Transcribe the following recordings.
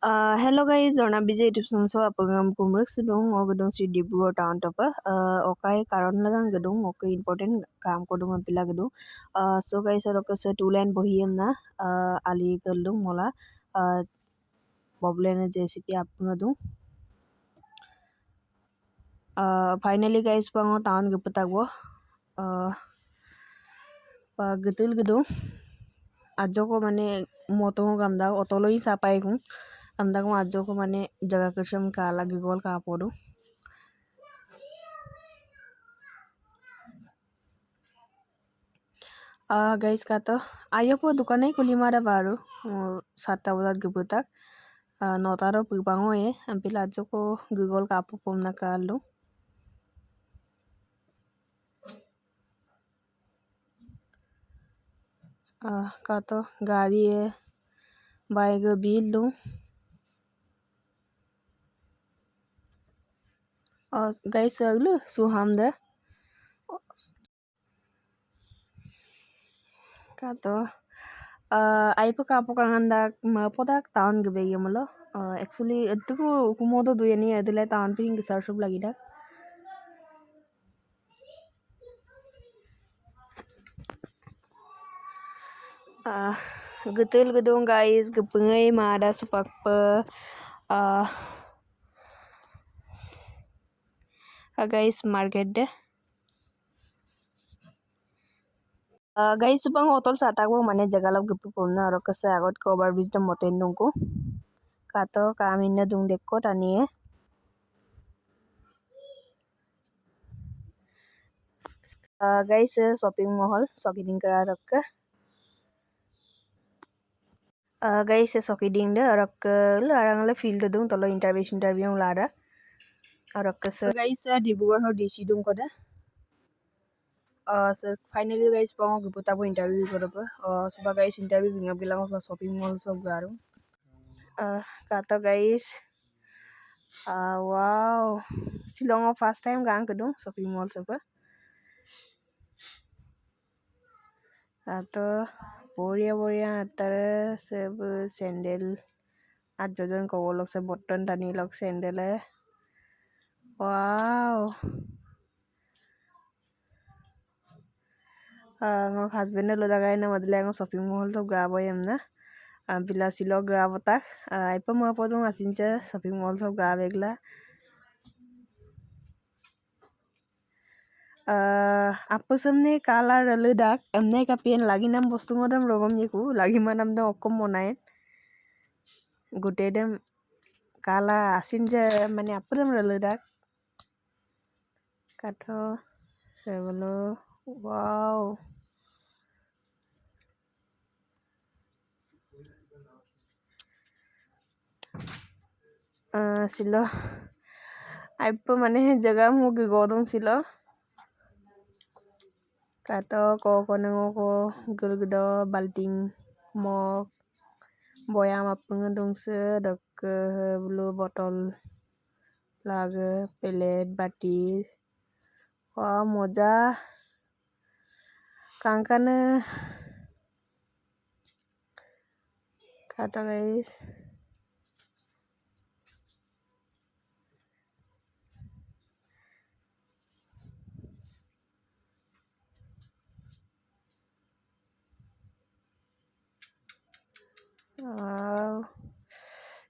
Uh, hello guys, Zorna BJ YouTube channel so apagam kumrek sudung o gedung si Dibrugarh town topa uh, okai karon lagang gedung okai important kam kodung pila gedung uh, so guys orok se two lane bohiem na uh, ali gedung mola uh, boblene JCP apngadung uh, finally guys pango town gepetagwo uh, pa getul gedung ajo ko mane motongo gamda otoloi sapai kung ಅಂದಾಗ ಅಜ್ಜೋಕು ಮನೆ ಜಗ ಕೃಷಂ ಕಾಲ ಗಿಗೋಲ್ ಕಾಪೋಡು guys কাতো আইও পো দোকানে খুলি মারা বারো সাতটা বজাত গেবুতাক নটারও পিবাঙো এ আম্পিলা আজকো গুগল কাপো পম না কালো kato গাড়ি bike guys I will show him the kato aipa kapo kanganda ma podak town gabe yamalo actually etuku kumodo duyani adile town pe hing search up lagida getul gedung guys gepengai mada supak pe uh, guys market deh guys bang otol satak bang mane jagalap gepu pomna aro kase agot ko over bridge dam moten nungku kato kamin na dung dekko tani guys shopping mall shopping kara rakka guys shopping deh rakka lu arang le field dung tolo interview interview lara Uh, finally guys pango giputa po interview koda pa uh, so ba guys interview binga bilang pa shopping mall sob garu uh, kata guys uh, wow silong first time gang kedung shopping mall sob kata বঢ়িয়া বঢ়িয়া তাৰে sandal আঠ যোজন ক'ব লাগছে বৰ্তন টানি লওক চেণ্ডেলে Wow. ngok husband lo dagai na madle ngok shopping mall to grabo yam na bila silo grabo tak ai pa ma podung asincha shopping mall to grab egla apa samne kalar ledak emne ka pen lagi nam bostu ngodam rogom niku lagi manam dam okkom monain গোটেই একদম কালা আসিন যে মানে আপুদম ledak kato sepuluh wow silo apa mana jaga mau ke godong silo kato kau konengo ko gel gedo balding mo boya ma pengedung se dok ke blue botol lage pelet batis wah moja kangkane eh. kata guys. Wow.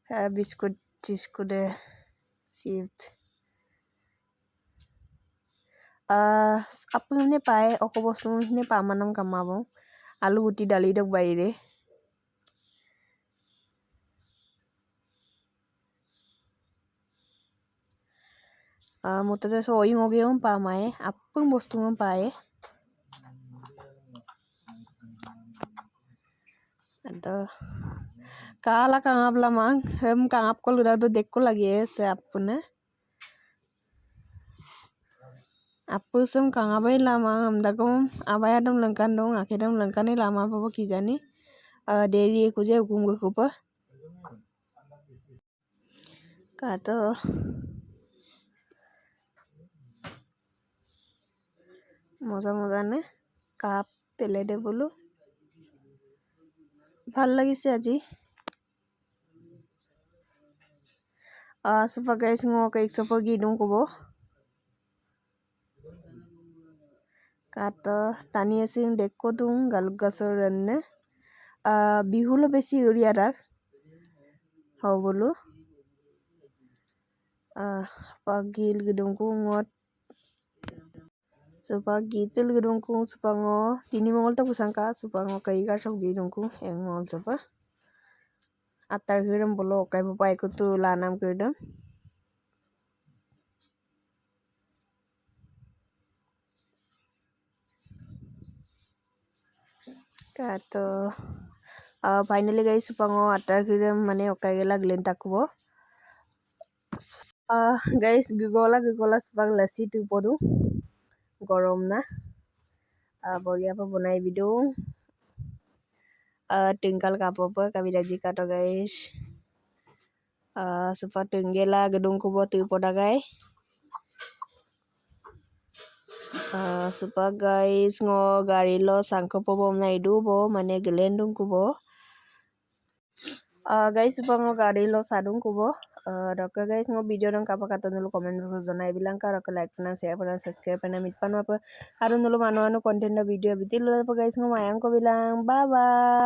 Habis ku, ku deh. Shift. Ah, apa ini pai aku bos ini pak kama kamu alu uti dalih dok bayi deh ah mutu deh so ingo gue um pak mai apa bos tuh um pai ada kalau kang ablamang hem kangap apko lu tuh dekku lagi ya siapa nih Apusum kang abai lama amdagom abai adam lengkan dong akhirnya lengkan lama apa ki jani deri kuje hukum gue kupa kato মজা মজা নে cup পেলাই দে বোলো ভালো লাগিছে আজি uh, supa guys ngo kaik sopo gidung kato টানি আছিল দেখো তুং গালুক গাছৰ ৰন্নে বিহুলো বেছি উৰিয়া ৰাখ হও বোলো pagil gedung kungot supa gitil gedung kung supa ngo tini mongol tak pusangka supa ngo kai gar sok gedung kung yang ngol supa atar hiram চুপাঙ আটাৰ কিৰম মানে অকাই গেলা গ্লেন তাকুব গাইস গগলা গগলা চুপাক লাচি তুপদু গৰম না বঢ়িয়া pa বনাই বিদু tingkal kapo pa kami daji kato guys supa tunggela gedung kubo tu podagai supa ಅಹ್ ಸುಪ ಗೈಸ್ ngೋ ಗಾಡಿಲೋ ಸಂಕಪ ಬೊಮ್ನ ಇಡುಬೋ gelendung ku ಕುಬೋ Uh, ah, guys, supaya nggak kari lo sadung kubo. Uh, ah, Raka guys, nggak video dong kapal kata dulu komen dulu zona. bilang kak raka like pernah share pernah subscribe pernah mitpan apa. Harun dulu manu manu konten video. betul lo apa guys, nggak mayang ko bilang bye bye.